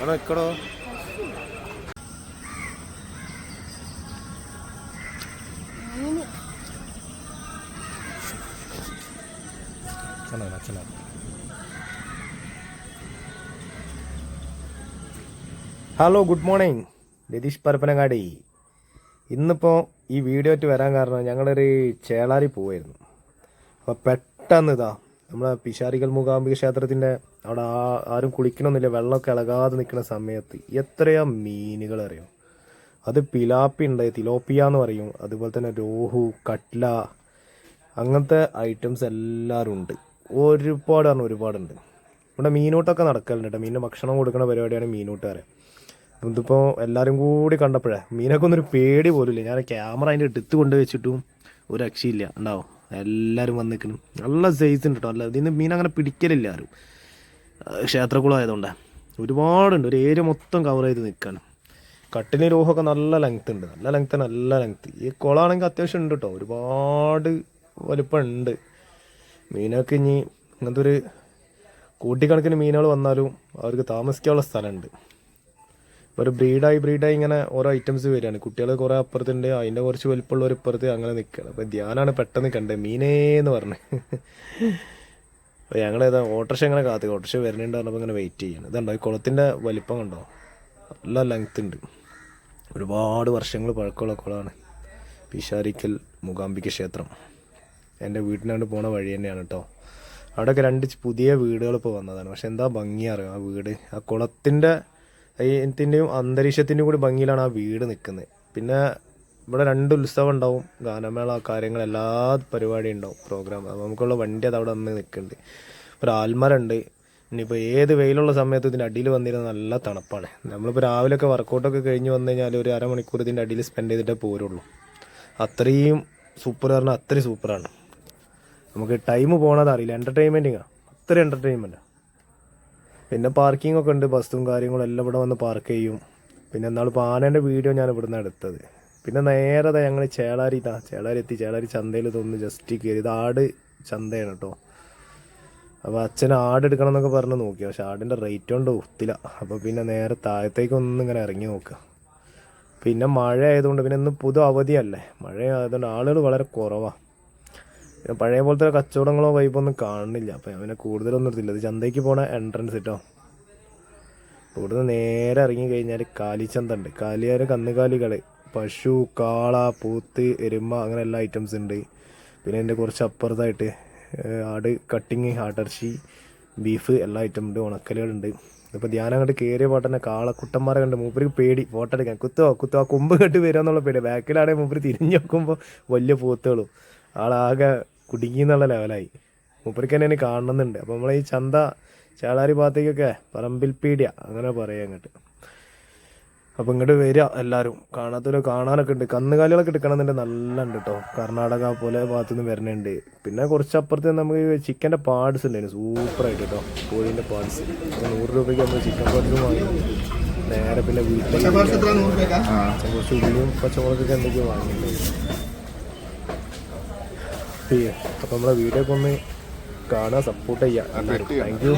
അവിടെ ഇക്കടോ അച്ഛനാണ് അച്ഛനാണ് hello good morning Ratheesh Parappanangadi ഇന്നിപ്പോൾ ഈ വീഡിയോ ആയിട്ട് വരാൻ കാരണം ഞങ്ങളൊരു ചേളാരി പോവായിരുന്നു. അപ്പോൾ പെട്ടെന്ന് ഇതാ നമ്മളെ പിശാരികൽ മൂകാംബിക ക്ഷേത്രത്തിന്റെ അവിടെ ആ- ആരും കുളിക്കണമെന്നില്ല വെള്ളമൊക്കെ ഇളകാതെ നിൽക്കുന്ന സമയത്ത് എത്രയാ മീനുകൾ അറിയും അത് പിലാപ്പി ഉണ്ട് തിലോപ്പിയ എന്ന് പറയും. അതുപോലെ തന്നെ രോഹു കട്ല അങ്ങനത്തെ ഐറ്റംസ് എല്ലാവരും ഉണ്ട്. ഒരുപാട് പറഞ്ഞാൽ ഒരുപാടുണ്ട്. ഇവിടെ മീനൂട്ടൊക്കെ നടക്കലുണ്ട് കേട്ടോ. മീനിന് ഭക്ഷണം കൊടുക്കുന്ന പരിപാടിയാണ് മീനൂട്ടുകാരെ ഇതിപ്പോൾ എല്ലാവരും കൂടി കണ്ടപ്പോഴേ മീനൊക്കെ ഒന്നൊരു പേടി പോലുമില്ല ഞാൻ ക്യാമറ അതിന്റെ എടുത്ത് കൊണ്ട് വെച്ചിട്ടും ഒരു രക്ഷയില്ല. ഉണ്ടാവും? എല്ലാവരും വന്നിരിക്കണം നല്ല സൈസ് ഉണ്ട് കേട്ടോ. അല്ല ഇതിന് മീൻ അങ്ങനെ പിടിക്കലില്ല ആരും. ആയതുകൊണ്ടാണ് ഒരുപാടുണ്ട്. ഒരു ഏരിയ മൊത്തം കവർ ചെയ്ത് നിൽക്കാണ് കട്ടിന് രോഹമൊക്കെ നല്ല ലെങ്ത് ഉണ്ട്. നല്ല ലെങ്ത് നല്ല ലെങ്ത് ഈ കുളമാണെങ്കിൽ അത്യാവശ്യം ഉണ്ട് കേട്ടോ ഒരുപാട് വലുപ്പമുണ്ട്. മീനൊക്കെ ഇനി ഇങ്ങനത്തെ ഒരു കൂട്ടിക്കണക്കിന് മീനുകൾ വന്നാലും അവർക്ക് താമസിക്കാനുള്ള സ്ഥലമുണ്ട്. ഒരു ബ്രീഡായി ബ്രീഡായി ഇങ്ങനെ ഓരോ ഐറ്റംസ് വരികയാണ്. കുട്ടികൾ കുറേ അപ്പുറത്തുണ്ട്. അതിന്റെ കുറച്ച് വലിപ്പമുള്ളവർ ഇപ്പുറത്ത് അങ്ങനെ നിൽക്കുകയാണ് അപ്പോൾ ധ്യാനാണ് പെട്ടെന്ന് കണ്ടത്. മീനേ എന്ന് പറഞ്ഞ്. അപ്പോൾ ഞങ്ങൾ ഏതാ ഓട്ടർഷ ഇങ്ങനെ കാത്തി. ഓട്ടർഷ വരുന്നുണ്ട് പറഞ്ഞപ്പോൾ ഇങ്ങനെ വെയിറ്റ് ചെയ്യണം. ഇതുണ്ടോ? ഈ കുളത്തിന്റെ വലിപ്പം കണ്ടോ? നല്ല ലെങ്ത് ഉണ്ട് ഒരുപാട് വർഷങ്ങൾ പഴക്കമുള്ള കുളമാണ് പിഷാരിക്കൽ മൂകാംബിക ക്ഷേത്രം. എന്റെ വീട്ടിനോട് പോണ വഴി തന്നെയാണ് കേട്ടോ അവിടെയൊക്കെ രണ്ട് പുതിയ വീടുകൾ ഇപ്പോൾ വന്നതാണ്. പക്ഷെ എന്താ ഭംഗി അറിയാം ആ വീട്? ആ കുളത്തിന്റെ ഇതിന്റെയും അന്തരീക്ഷത്തിന്റെയും കൂടി ഭംഗിയിലാണ് ആ വീട് നിൽക്കുന്നത് പിന്നെ ഇവിടെ രണ്ട് ഉത്സവം ഉണ്ടാവും. ഗാനമേള കാര്യങ്ങൾ എല്ലാ പരിപാടിയും ഉണ്ടാവും പ്രോഗ്രാം അപ്പോൾ നമുക്കുള്ള വണ്ടി അത് അവിടെ വന്ന് നിൽക്കുന്നുണ്ട്. ഒരു ആൽമരമുണ്ട് ഇനിയിപ്പോൾ ഏത് വെയിലുള്ള സമയത്ത് ഇതിന്റെ അടിയിൽ വന്നിരുന്ന നല്ല തണുപ്പാണ്. നമ്മളിപ്പോൾ രാവിലെയൊക്കെ വർക്കൗട്ടൊക്കെ കഴിഞ്ഞ് വന്നു കഴിഞ്ഞാൽ ഒരു അരമണിക്കൂർ ഇതിന്റെ അടിയിൽ സ്പെൻഡ് ചെയ്തിട്ടേ പോരുള്ളൂ. അത്രയും സൂപ്പർ പറഞ്ഞാൽ അത്രയും സൂപ്പറാണ് നമുക്ക് ടൈം പോകണത് അറിയില്ല. എന്റർടൈൻമെന്റിങ്ങാണ് അത്ര എന്റർടൈൻമെന്റാണ് പിന്നെ പാർക്കിംഗ് ഒക്കെ ഉണ്ട്. ബസ്സും കാര്യങ്ങളും എല്ലാം ഇവിടെ വന്ന് പാർക്ക് ചെയ്യും. പിന്നെ എന്നാൾ ആനേന്റെ വീഡിയോ ഞാൻ ഇവിടുന്ന് എടുത്തത്. പിന്നെ നേരെ ദാ ഞങ്ങൾ ചേളാരി ചേളാരി എത്തി ചേളാരി ചന്തയിൽ തോന്നുന്നു ജസ്റ്റ് കയറി. ഇത് ആട് ചന്തയാണ് കേട്ടോ അപ്പോൾ അച്ഛൻ ആട് എടുക്കണം എന്നൊക്കെ പറഞ്ഞ് നോക്കി. പക്ഷെ ആടിന്റെ റേറ്റ് കൊണ്ട് ഒത്തില്ല അപ്പോൾ പിന്നെ നേരെ താഴത്തേക്ക് ഒന്ന് ഇങ്ങനെ ഇറങ്ങി നോക്കുക പിന്നെ മഴ ആയതുകൊണ്ട് പിന്നെ ഇന്ന് പുതു അവധിയല്ലേ? മഴ ആയതുകൊണ്ട് ആളുകൾ വളരെ കുറവാണ് പിന്നെ പഴയ പോലത്തെ കച്ചവടങ്ങളോ വൈബൊന്നും കാണുന്നില്ല. അപ്പോൾ അവനെ കൂടുതലൊന്നും എടുത്തില്ല. ഇത് ചന്തയ്ക്ക് പോണ എൻട്രൻസ് കേട്ടോ ഇവിടുന്ന് നേരെ ഇറങ്ങി കഴിഞ്ഞാൽ കാലിച്ചന്ത ഉണ്ട്. കാലിയാർ കന്നുകാലികൾ പശു കാള പൂത്ത് എരുമ അങ്ങനെ എല്ലാ ഐറ്റംസ് ഉണ്ട്. പിന്നെ എന്റെ കുറച്ച് അപ്പുറത്തായിട്ട് ആട് കട്ടിങ് ആട്ടിറച്ചി ബീഫ് എല്ലാ ഐറ്റം ഉണ്ട് ഉണക്കലുകളുണ്ട്. ഇപ്പോൾ ധ്യാനം കണ്ട് കയറിയ പാട്ടന്നെ കാളക്കുട്ടന്മാരെ കണ്ട് മൂപ്പർക്ക് പേടി. ഫോട്ടോ എടുക്കാൻ. കുത്തോ കുത്തോ ആ കൊമ്പ് കെട്ട് വരിക എന്നുള്ള പേടി. ബാക്കിലാണെങ്കിൽ മൂപ്പര് തിരിഞ്ഞു നോക്കുമ്പോൾ വലിയ പൂത്തുകളും. ആളാകെ കുടുങ്ങി എന്നുള്ള ലെവലായി മൂപ്പർക്ക് തന്നെ കാണണമെന്നുണ്ട്. അപ്പോൾ നമ്മളെ ഈ ചന്ത ചേളാരി ഭാഗത്തേക്കൊക്കെ പറമ്പിൽ പീടിയ അങ്ങനെ പറയാം അങ്ങോട്ട്. അപ്പോൾ ഇങ്ങോട്ട് വരിക എല്ലാവരും കാണാത്തൊരു കാണാനൊക്കെ ഉണ്ട് കന്നുകാലികളൊക്കെ എടുക്കണമെന്നുണ്ട് നല്ല ഉണ്ട് കേട്ടോ കർണാടക പോലെ ഭാഗത്തു നിന്ന് വരുന്നുണ്ട് പിന്നെ കുറച്ച് അപ്പുറത്ത് നമുക്ക് ചിക്കന്റെ പാർട്സ് ഉണ്ടായിരുന്നു സൂപ്പറായിട്ട് കേട്ടോ കോഴീന്റെ പാർട്സ് നൂറ് രൂപയ്ക്ക് നമ്മൾ ചിക്കൻ പാർട്സ് വാങ്ങി. നേരെ പിന്നെ വീട്ടിലേക്ക് കുറച്ച് ഉള്ളിയും പച്ചമുളകൊക്കെ എന്തൊക്കെയോ വാങ്ങിയിട്ടുണ്ട് അപ്പോൾ നമ്മളെ വീഡിയോ ഒക്കെ ഒന്ന് കാണാൻ സപ്പോർട്ട് ചെയ്യാം. Thank you